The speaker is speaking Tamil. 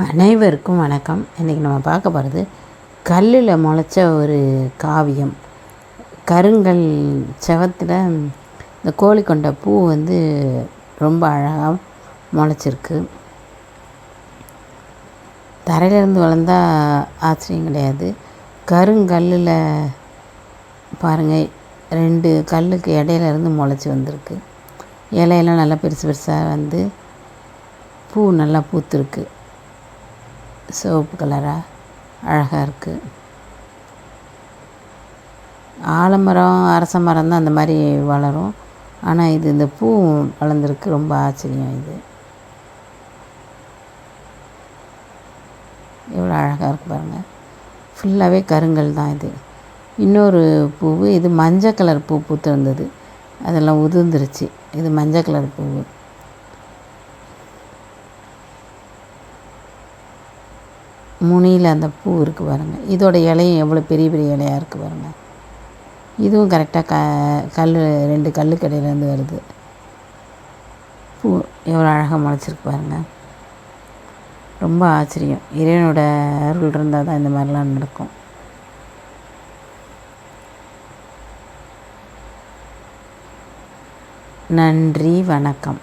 அனைவருக்கும் வணக்கம். இன்றைக்கி நம்ம பார்க்க போகிறது கல்லில் முளைச்ச ஒரு காவியம். கருங்கல் செவத்தில் இந்த கோழிக்கொண்ட பூ வந்து ரொம்ப அழகாக முளைச்சிருக்கு. தரையிலேருந்து வளர்ந்தா ஆச்சரியம் கிடையாது. கருங்கல்லில் பாருங்கள் ரெண்டு கல்லுக்கு இடையில இருந்து முளைச்சி வந்திருக்கு. இலையெல்லாம் நல்லா பெருசு பெருசாக வந்து பூ நல்லா பூத்துருக்கு. சிவப்பு கலராக அழகாக இருக்குது ஆலமரம் அரச மரம் தான் அந்த மாதிரி வளரும். ஆனால் இது இந்த பூ வளர்ந்துருக்கு ரொம்ப ஆச்சரியம் இது. எவ்வளோ அழகாக இருக்கு பாருங்கள் ஃபுல்லாகவே கருங்கல் தான் இது. இன்னொரு பூவு இது மஞ்சள் கலர் பூ பூத்திருந்தது. அதெல்லாம் உதிர்ந்துருச்சு. இது மஞ்சள் கலர் பூவு. முனியில் அந்த பூ இருக்குது பாருங்கள் இதோட இலையும் எவ்வளோ பெரிய பெரிய இலையாக இருக்குது பாருங்கள் இதுவும் கரெக்டாக க கல் ரெண்டு கல்லுக்கு கடையிலேருந்து வருது. பூ எவ்வளோ அழகாக முளைச்சிருக்கு பாருங்கள் ரொம்ப ஆச்சரியம். இறைவனோட அருள் இருந்தால் தான் இந்த மாதிரிலாம் நடக்கும். நன்றி வணக்கம்.